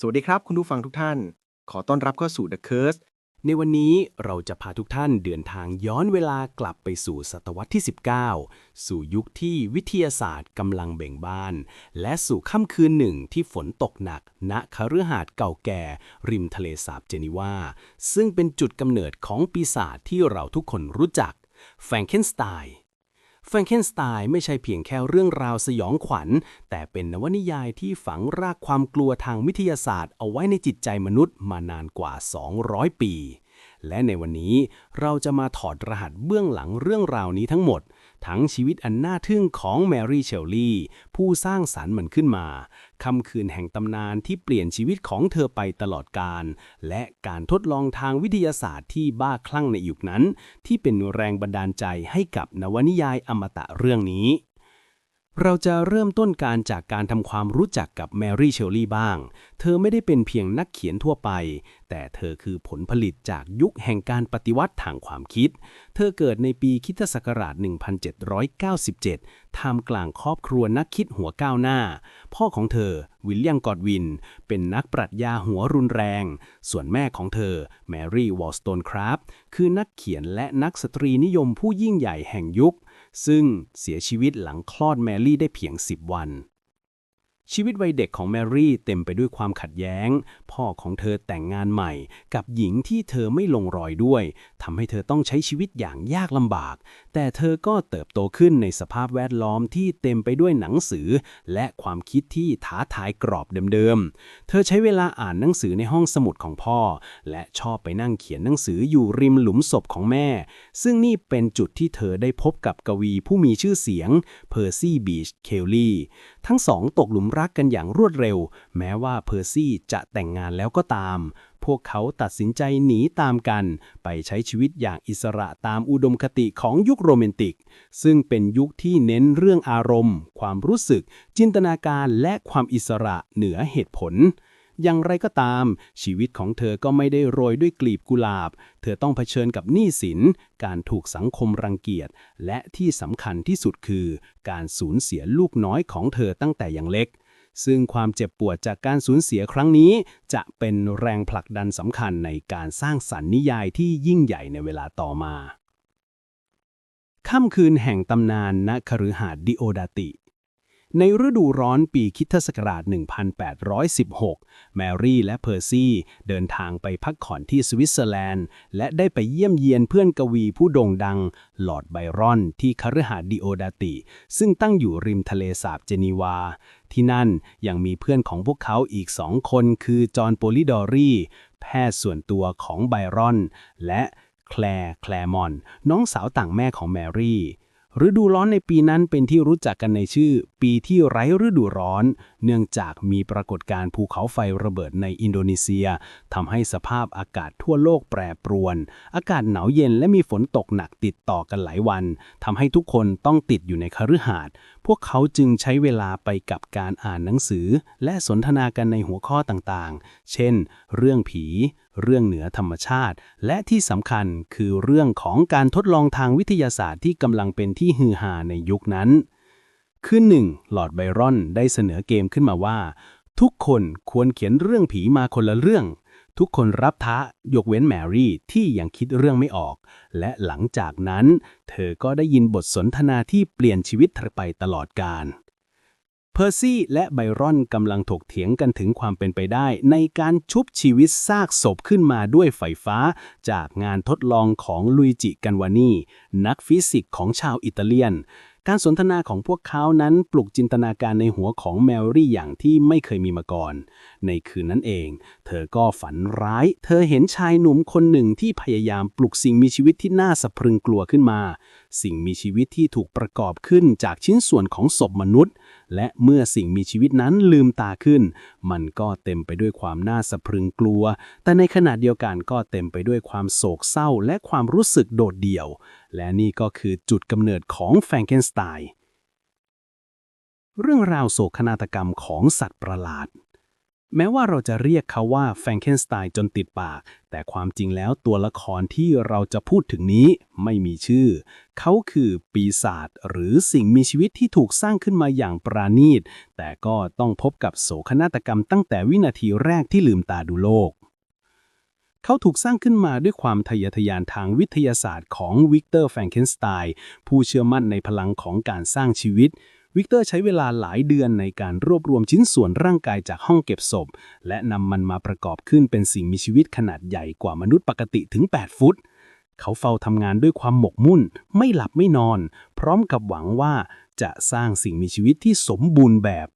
สวัสดีครับ คุณผู้ฟังทุกท่าน ขอต้อนรับเข้าสู่ The Curse ในวันนี้เราจะพาทุกท่านเดินทางย้อนเวลากลับไปสู่ศตวรรษที่ 19 สู่ยุคที่วิทยาศาสตร์กำลังเบ่งบาน และสู่ค่ำคืนหนึ่งที่ฝนตกหนัก ณคฤหาสน์เก่าแก่ ริมทะเลสาบเจนีวา ซึ่งเป็นจุดกำเนิดของปีศาจที่เราทุกคนรู้จัก แฟรงเกนสไตน์ แฟรงเกนสไตน์ไม่ใช่เพียงแค่เรื่องราวสยองขวัญ แต่เป็นนวนิยายที่ฝังรากความกลัวทางวิทยาศาสตร์ เอาไว้ในจิตใจมนุษย์มานานกว่า 200 ปี และในวันนี้เราจะมาถอดรหัสเบื้องหลังเรื่องราวนี้ทั้งหมด ทั้งชีวิตอันน่าทึ่งของแมรี่เชลลี่ผู้สร้างสรรค์มันขึ้นมาคำคืนแห่งตำนานที่เปลี่ยนชีวิตของเธอไปตลอดกาลและการทดลองทางวิทยาศาสตร์ที่บ้าคลั่งในยุคนั้น ที่เป็นแรงบันดาลใจให้กับนวนิยายอมตะเรื่องนี้ เราจะเริ่มต้นการจากการทำความรู้จักกับแมรี่เชลลีย์บ้าง เธอไม่ได้เป็นเพียงนักเขียนทั่วไป แต่เธอคือผลผลิตจากยุคแห่งการปฏิวัติทางความคิด เธอเกิดในปีคริสตศักราช 1797 ท่ามกลางครอบครัวนักคิดหัวก้าวหน้า พ่อของเธอ วิลเลียมกอดวิน เป็นนักปรัชญาหัวรุนแรง ส่วนแม่ของเธอ แมรี่วอลสโตนคราฟคือนักเขียนและนักสตรีนิยมผู้ยิ่งใหญ่แห่งยุค ซึ่งเสียชีวิตหลังคลอดแมรี่ได้เพียง 10 วัน ชีวิตวัยเด็กของแมรี่เต็มไปด้วยความขัดแย้ง พ่อของเธอแต่งงานใหม่ กับหญิงที่เธอไม่ลงรอยด้วยทำให้เธอต้องใช้ชีวิตอย่างยากลำบาก แต่เธอก็เติบโตขึ้นในสภาพแวดล้อมที่เต็มไปด้วยหนังสือ และความคิดที่ท้าทายกรอบเดิมๆ เธอใช้เวลาอ่านหนังสือในห้องสมุดของพ่อ และชอบไปนั่งเขียนหนังสืออยู่ริมหลุมศพของแม่ ซึ่งนี่เป็นจุดที่เธอได้พบกับกวีผู้มีชื่อเสียงเพอร์ซี่บีชเคลลี่ทั้งสองตกหลุมรักกันอย่างรวดเร็ว แม้ว่าเพอร์ซี่จะแต่งงานแล้วก็ตาม พวกเขาตัดสินใจหนีตามกัน ไปใช้ชีวิตอย่างอิสระตามอุดมคติของยุคโรแมนติก ซึ่งเป็นยุคที่เน้นเรื่องอารมณ์ ความรู้สึก จินตนาการและความอิสระเหนือเหตุผลอย่างไรก็ตาม ชีวิตของเธอก็ไม่ได้โรยด้วยกลีบกุหลาบ เธอต้องเผชิญกับหนี้สิน การถูกสังคมรังเกียจ และที่สำคัญที่สุดคือ การสูญเสียลูกน้อยของเธอตั้งแต่อยังเล็ก ซึ่งความเจ็บปวดจากการสูญเสียครั้งนี้ จะเป็นแรงผลักดันสำคัญในการสร้างสรรค์นิยายที่ยิ่งใหญ่ในเวลาต่อมา ค่ำคืนแห่งตำนานณคฤหาสน์ดิโอดาติ ในฤดูร้อนปีคริสตศักราช 1816 แมรี่และเพอร์ซี่เดินทางไปพักผ่อนที่สวิตเซอร์แลนด์ และได้ไปเยี่ยมเยียนเพื่อนกวีผู้โด่งดังลอร์ดไบรอน ที่คฤหาสน์ดิโอดาติ ซึ่งตั้งอยู่ริมทะเลสาบเจนีวา ที่นั่นยังมีเพื่อนของพวกเขาอีกสองคนคือจอห์นโปลิดอรี่แพทย์ส่วนตัวของไบรอน และแคลร์แคลมอน น้องสาวต่างแม่ของแมรี่ ฤดูร้อนในปีนั้นเป็นที่รู้จักกันในชื่อ ปีที่ไร้ฤดูร้อน เนื่องจากมีปรากฏการณ์ภูเขาไฟระเบิดในอินโดนีเซียทำให้สภาพอากาศทั่วโลกแปรปรวน อากาศหนาวเย็นและมีฝนตกหนักติดต่อกันหลายวันทำให้ทุกคนต้องติดอยู่ในคฤหาสน์พวกเขาจึงใช้เวลาไปกับการอ่านหนังสือ และสนทนากันในหัวข้อต่างๆ เช่น เรื่องผี เรื่องเหนือธรรมชาติ และที่สำคัญคือเรื่องของการทดลองทางวิทยาศาสตร์ที่กำลังเป็นที่ฮือฮาในยุคนั้นคืนหนึ่งลอร์ดไบรอนได้เสนอเกมขึ้นมาว่า ทุกคนควรเขียนเรื่องผีมาคนละเรื่อง ทุกคนรับท้ายกเว้นแมรี่ที่ยังคิดเรื่องไม่ออก และหลังจากนั้น เธอก็ได้ยินบทสนทนาที่เปลี่ยนชีวิตเธอไปตลอดกาล เพอร์ซี่และไบรอนกำลังถกเถียงกันถึงความเป็นไปได้ ในการชุบชีวิตซากศพขึ้นมาด้วยไฟฟ้า จากงานทดลองของลุยจิกันวานีนักฟิสิกส์ของชาวอิตาเลียน การสนทนาของพวกเขานั้นปลุกจินตนาการในหัวของแมรี่อย่างที่ไม่เคยมีมาก่อน ในคืนนั้นเอง เธอก็ฝันร้าย เธอเห็นชายหนุ่มคนหนึ่งที่พยายามปลุกสิ่งมีชีวิตที่น่าสะพรึงกลัวขึ้นมา สิ่งมีชีวิตที่ถูกประกอบขึ้นจากชิ้นส่วนของศพมนุษย์ และเมื่อสิ่งมีชีวิตนั้นลืมตาขึ้น มันก็เต็มไปด้วยความน่าสะพรึงกลัว แต่ในขณะเดียวกันก็เต็มไปด้วยความโศกเศร้าและความรู้สึกโดดเดี่ยว และนี่ก็คือจุดกำเนิดของแฟรงเกนสไตน์เรื่องราวโศกนาฏกรรมของสัตว์ประหลาด แม้ว่าเราจะเรียกเขาว่าแฟรงเกนสไตน์จนติดปาก แต่ความจริงแล้วตัวละครที่เราจะพูดถึงนี้ไม่มีชื่อ เขาคือปีศาจหรือสิ่งมีชีวิตที่ถูกสร้างขึ้นมาอย่างปราณีต แต่ก็ต้องพบกับโศกนาฏกรรมตั้งแต่วินาทีแรกที่ลืมตาดูโลก เขาถูกสร้างขึ้นมาด้วยความทะเยอทะยานทางวิทยาศาสตร์ของวิกเตอร์แฟรงเกนสไตน์ผู้เชื่อมั่นในพลังของการสร้างชีวิต วิกเตอร์ใช้เวลาหลายเดือนในการรวบรวมชิ้นส่วนร่างกายจากห้องเก็บศพ และนำมันมาประกอบขึ้นเป็นสิ่งมีชีวิตขนาดใหญ่กว่ามนุษย์ปกติถึง 8 ฟุต เขาเฝ้าทำงานด้วยความหมกมุ่น ไม่หลับไม่นอน พร้อมกับหวังว่าจะสร้างสิ่งมีชีวิตที่สมบูรณ์แบบ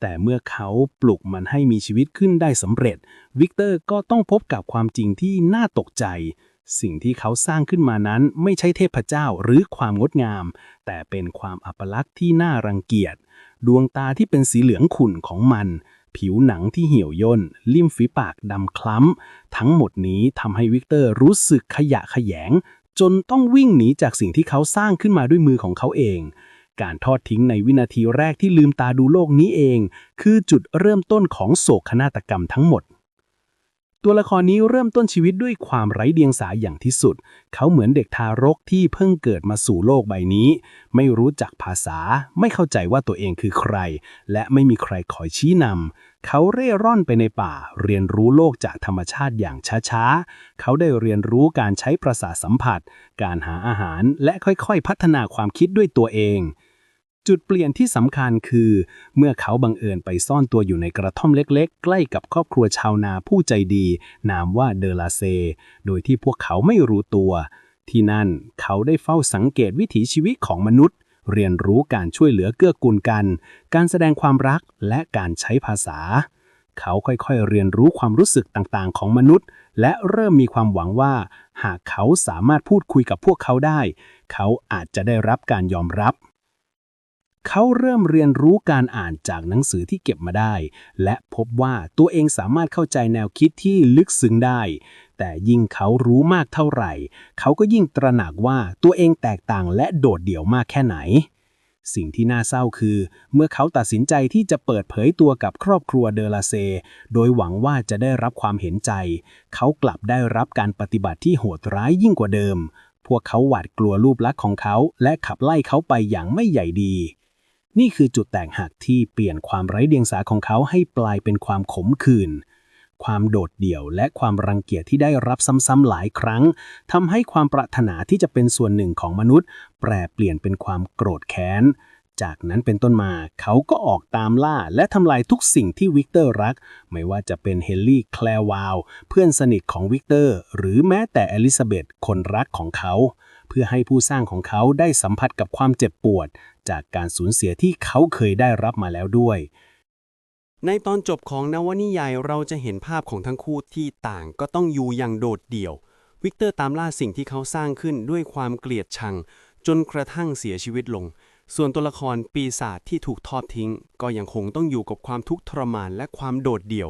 แต่เมื่อเขาปลุกมันให้มีชีวิตขึ้นได้สำเร็จ วิกเตอร์ก็ต้องพบกับความจริงที่น่าตกใจ สิ่งที่เขาสร้างขึ้นมานั้นไม่ใช่เทพเจ้าหรือความงดงาม แต่เป็นความอัปลักษณ์ที่น่ารังเกียจ ดวงตาที่เป็นสีเหลืองขุ่นของมัน ผิวหนังที่เหี่ยวย่น ริมฝีปากดำคล้ำ ทั้งหมดนี้ทำให้วิกเตอร์รู้สึกขยะแขยง จนต้องวิ่งหนีจากสิ่งที่เขาสร้างขึ้นมาด้วยมือของเขาเอง การทอดทิ้งในวินาทีแรกที่ลืมตาดูโลกนี้เอง คือจุดเริ่มต้นของโศกนาฏกรรมทั้งหมด ตัวละครนี้เริ่มต้นชีวิตด้วยความไร้เดียงสาอย่างที่สุด เขาเหมือนเด็กทารกที่เพิ่งเกิดมาสู่โลกใบนี้ ไม่รู้จักภาษา ไม่เข้าใจว่าตัวเองคือใคร และไม่มีใครคอยชี้นำ เขาเร่ร่อนไปในป่า เรียนรู้โลกจากธรรมชาติอย่างช้าๆ เขาได้เรียนรู้การใช้ประสาทสัมผัส การหาอาหาร และค่อยๆ พัฒนาความคิดด้วยตัวเอง จุดเปลี่ยนที่สำคัญคือ เมื่อเขาบังเอิญไปซ่อนตัวอยู่ในกระท่อมเล็กๆ ใกล้กับครอบครัวชาวนาผู้ใจดี นามว่าเดลาเซ โดยที่พวกเขาไม่รู้ตัว ที่นั่นเขาได้เฝ้าสังเกตวิถีชีวิตของมนุษย์ เรียนรู้การช่วยเหลือเกื้อกูลกัน การแสดงความรักและการใช้ภาษา เขาค่อยๆเรียนรู้ความรู้สึกต่างๆ ของมนุษย์ และเริ่มมีความหวังว่า หากเขาสามารถพูดคุยกับพวกเขาได้ เขาอาจจะได้รับการยอมรับ เขาเริ่มเรียนรู้การอ่านจากหนังสือที่เก็บมาได้ และพบว่าตัวเองสามารถเข้าใจแนวคิดที่ลึกซึ้งได้ แต่ยิ่งเขารู้มากเท่าไหร่ เขาก็ยิ่งตระหนักว่าตัวเองแตกต่างและโดดเดี่ยวมากแค่ไหน สิ่งที่น่าเศร้าคือ เมื่อเขาตัดสินใจที่จะเปิดเผยตัวกับครอบครัวเดลาเซ โดยหวังว่าจะได้รับความเห็นใจ เขากลับได้รับการปฏิบัติที่โหดร้ายยิ่งกว่าเดิม พวกเขาหวาดกลัวรูปลักษณ์ของเขา และขับไล่เขาไปอย่างไม่ใหญ่ดี นี่คือจุดแตกหักที่เปลี่ยนความไร้เดียงสาของเขาให้ปลายเป็นความขมขื่นความโดดเดี่ยวและความรังเกียจที่ได้รับซ้ำๆหลายครั้งทำให้ความปรารถนาที่จะเป็นส่วนหนึ่งของมนุษย์ แปรเปลี่ยนเป็นความโกรธแค้น จากนั้นเป็นต้นมาเขาก็ออกตามล่าและทำลายทุกสิ่งที่วิกเตอร์รัก ไม่ว่าจะเป็นเฮนรี่แคลวาว เพื่อนสนิทของวิกเตอร์ หรือแม้แต่อลิซาเบธคนรักของเขา เพื่อให้ผู้สร้างของเขาได้สัมผัสกับความเจ็บปวด จากการสูญเสียที่เขาเคยได้รับมาแล้วด้วย ในตอนจบของนวนิยายเราจะเห็นภาพของทั้งคู่ที่ต่างก็ต้องอยู่อย่างโดดเดี่ยว วิกเตอร์ตามล่าสิ่งที่เขาสร้างขึ้นด้วยความเกลียดชัง จนกระทั่งเสียชีวิตลง ส่วนตัวละครปีศาจที่ถูกทอดทิ้ง ก็ยังคงต้องอยู่กับความทุกข์ทรมานและความโดดเดี่ยว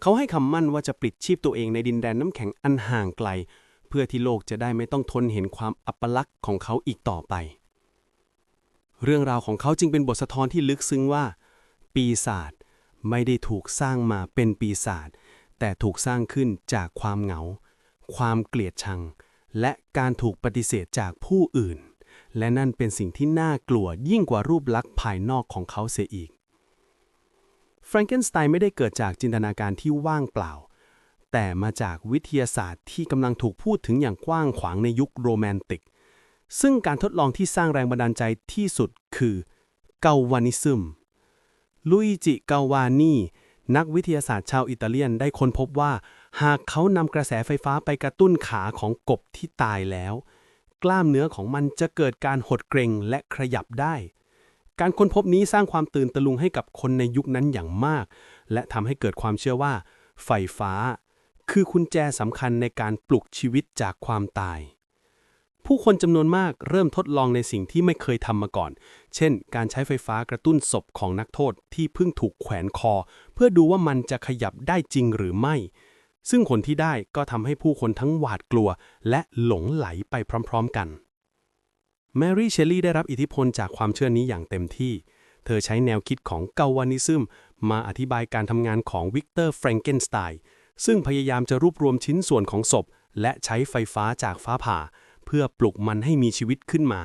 เขาให้คำมั่นว่าจะปลิดชีพตัวเองในดินแดนน้ำแข็งอันห่างไกล เพื่อที่โลกจะได้ไม่ต้องทนเห็นความอัปลักษณ์ของเขาอีกต่อไป เรื่องราวของเขาจึงเป็นบทสะท้อนที่ลึกซึ้งว่า ปีศาจไม่ได้ถูกสร้างมาเป็นปีศาจแต่ถูกสร้างขึ้นจากความเหงา ความเกลียดชัง และการถูกปฏิเสธจากผู้อื่น และนั่นเป็นสิ่งที่น่ากลัวยิ่งกว่ารูปลักษณ์ภายนอกของเขาเสียอีกแฟรงเกนสไตน์ไม่ได้เกิดจากจินตนาการที่ว่างเปล่า แต่มาจากวิทยาศาสตร์ที่กำลังถูกพูดถึงอย่างกว้างขวางในยุคโรแมนติก ซึ่งการทดลองที่สร้างแรงบันดาลใจที่สุดคือเกาวานิซึม ลุยจิเกาวานีนักวิทยาศาสตร์ชาวอิตาเลียนได้ค้นพบว่า หากเขานำกระแสไฟฟ้าไปกระตุ้นขาของกบที่ตายแล้ว กล้ามเนื้อของมันจะเกิดการหดเกร็งและขยับได้ การค้นพบนี้สร้างความตื่นตะลุงให้กับคนในยุคนั้นอย่างมาก และทำให้เกิดความเชื่อว่า ไฟฟ้า คือกุญแจสำคัญในการปลุกชีวิตจากความตาย ผู้คนจำนวนมากเริ่มทดลองในสิ่งที่ไม่เคยทำมาก่อน เช่น การใช้ไฟฟ้ากระตุ้นศพของนักโทษที่เพิ่งถูกแขวนคอ เพื่อดูว่ามันจะขยับได้จริงหรือไม่ ซึ่งผลที่ได้ก็ทำให้ผู้คนทั้งหวาดกลัว และหลงไหลไปพร้อม ๆกันแมรี่เชลลี่ได้รับอิทธิพลจากความเชื่อนี้อย่างเต็มที่ เธอใช้แนวคิดของเกาวานิซึมมาอธิบายการทำงานของวิกเตอร์แฟรงเกนสไตน์ ซึ่งพยายามจะรวบรวมชิ้นส่วนของศพ และใช้ไฟฟ้าจากฟ้าผ่า เพื่อปลุกมันให้มีชีวิตขึ้นมา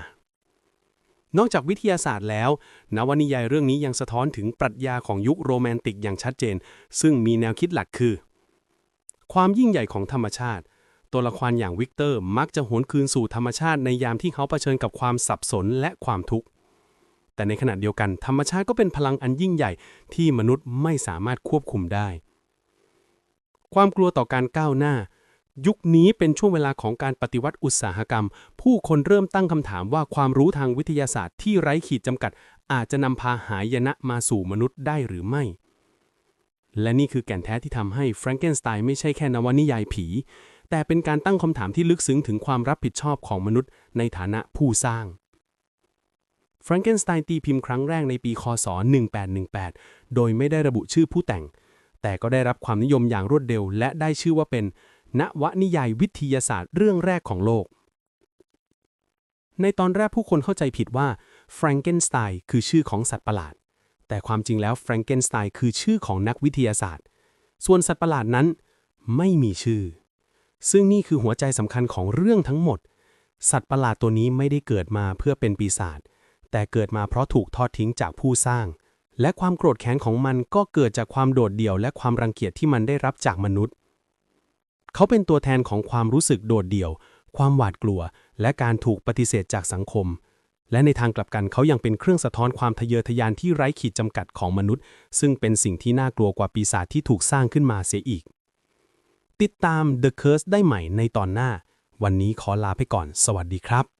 นอกจากวิทยาศาสตร์แล้ว นวนิยายเรื่องนี้ยังสะท้อนถึงปรัชญาของยุคโรแมนติกอย่างชัดเจน ซึ่งมีแนวคิดหลักคือ ความยิ่งใหญ่ของธรรมชาติ ตัวละครอย่างวิกเตอร์มักจะหวนคืนสู่ธรรมชาติในยามที่เขาเผชิญกับความสับสนและความทุกข์แต่ในขณะเดียวกันธรรมชาติก็เป็นพลังอันยิ่งใหญ่ที่มนุษย์ไม่สามารถควบคุมได้ ความกลัวต่อการก้าวหน้า ยุคนี้เป็นช่วงเวลาของการปฏิวัติอุตสาหกรรม ผู้คนเริ่มตั้งคำถามว่าความรู้ทางวิทยาศาสตร์ที่ไร้ขีดจำกัด อาจจะนำพาหายนะมาสู่มนุษย์ได้หรือไม่ และนี่คือแก่นแท้ที่ทำให้แฟรงเกนสไตน์ไม่ใช่แค่นวนิยายผี แต่เป็นการตั้งคำถามที่ลึกซึ้งถึงความรับผิดชอบของมนุษย์ ในฐานะผู้สร้างแฟรงเกนสไตน์ตีพิมพ์ครั้งแรกในปี คศ 1818 โดยไม่ได้ระบุชื่อผู้แต่ง แต่ก็ได้รับความนิยมอย่างรวดเร็ว และได้ชื่อว่าเป็น นวนิยายวิทยาศาสตร์เรื่องแรกของโลก ในตอนแรกผู้คนเข้าใจผิดว่าแฟรงเกนสไตน์คือชื่อของสัตว์ประหลาด แต่ความจริงแล้วแฟรงเกนสไตน์คือชื่อของนักวิทยาศาสตร์ ส่วนสัตว์ประหลาดนั้นไม่มีชื่อ ซึ่งนี่คือหัวใจสำคัญของเรื่องทั้งหมด สัตว์ประหลาดตัวนี้ไม่ได้เกิดมาเพื่อเป็นปีศาจ แต่เกิดมาเพราะถูกทอดทิ้งจากผู้สร้าง และความโกรธแค้นของมันก็เกิดจากความโดดเดี่ยวและความรังเกียจที่มันได้รับจากมนุษย์ เขาเป็นตัวแทนของความรู้สึกโดดเดี่ยว ความหวาดกลัว และการถูกปฏิเสธจากสังคม และในทางกลับกันเขายังเป็นเครื่องสะท้อนความทะเยอทะยานที่ไร้ขีดจำกัดของมนุษย์ ซึ่งเป็นสิ่งที่น่ากลัวกว่าปีศาจที่ถูกสร้างขึ้นมาเสียอีก ติดตาม The Curse ได้ใหม่ในตอนหน้า วันนี้ขอลาไปก่อน สวัสดีครับ